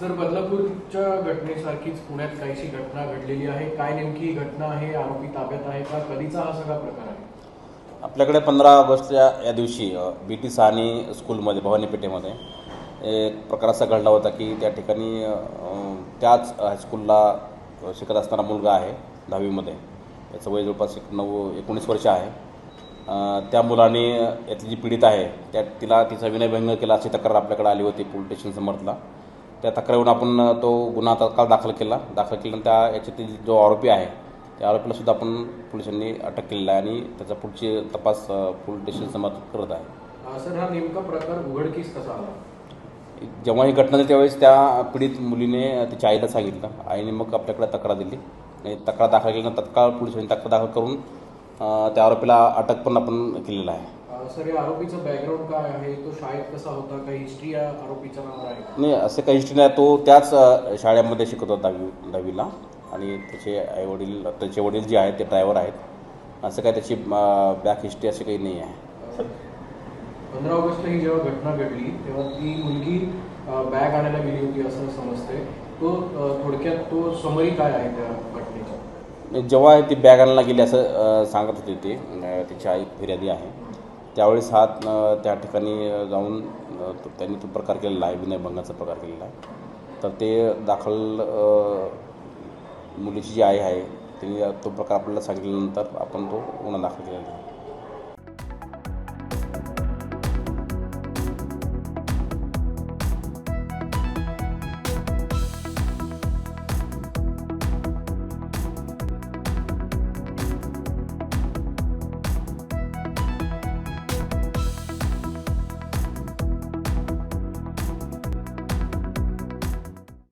Sir बदलापूरच्या घटनेसारखीच पुण्यात काहीशी घटना घडलेली आहे. काय नेमकी घटना आहे? आरोपी ताब्यात आहे का? कधीचा हा सगळा प्रकार आहे? आपल्याकडे पंधरा ऑगस्टच्या या दिवशी बी टी सहानी स्कूलमध्ये भवानी पेठेमध्ये एक प्रकार असा घडला होता की त्या ठिकाणी त्याच हायस्कूलला शिकत असणारा मुलगा आहे दहावीमध्ये. त्याचं वय जवळपास एक नऊ एकोणीस वर्ष आहे. त्या मुलाने यातली जी पीडित आहे त्या तिला तिचा विनयभंग केला अशी तक्रार आपल्याकडे आली होती पोलीस स्टेशन समर्थला त्या तक्रारीवरून आपण तो गुन्हा तात्काळ दाखल केला. दाखल केल्यानंतर त्या याच्यातील जो आरोपी आहे त्या आरोपीला सुद्धा आपण पोलिसांनी अटक केलेला आहे आणि त्याचा पुढचे तपास पोलीस स्टेशन समर्थ करत आहे. सर हा नेमका प्रकार उघडकीस कसा आला? जेव्हा ही घटना झाली त्यावेळेस त्या पीडित मुलीने तिच्या आईला सांगितलं. आईने मग आपल्याकडे तक्रार दिली. आणि तक्रार दाखल केल्यानंतर तत्काळ पोलिसांनी तक्रार दाखल करून त्या आरोपीला अटक पण आपण केलेलं आहे. सर या आरोपीचं बॅकग्राऊंड काय आहे? तो शाळेत कसा होता? काही हिस्ट्री या आरोपीच्या नावावर आहे? का? नाही असं काही हिस्ट्री नाही. तो त्याच अ, शाळेमध्ये शिकत होता दहावी दहावीला. आणि त्याचे आईवडील त्याचे वडील जे आहेत ते ड्रायव्हर आहेत. असं काही त्याची बॅक हिस्ट्री अशी काही नाही आहे. पंधरा ऑगस्टला ही जेव्हा घटना घडली तेव्हा ती मुलगी बॅग आणायला गेली होती असं समजतंय. तो अं, थोडक्यात तो समरी काय आहे त्या घटनेचा? जेव्हा ती बॅग आणायला गेली असं अ, सांगत होते ते अ, तिची आई फिर्यादी आहे. त्यावेळेस हा त्या ठिकाणी जाऊन तो- त्यांनी तो प्रकार केलेला आहे विनयभंगाचा प्रकार केलेला आहे. तर ते दाखल मुलीची जी आई आहे तिने तो प्रकार आपल्याला सांगितल्यानंतर आपण तो गुन्हा दाखल केलेला आहे.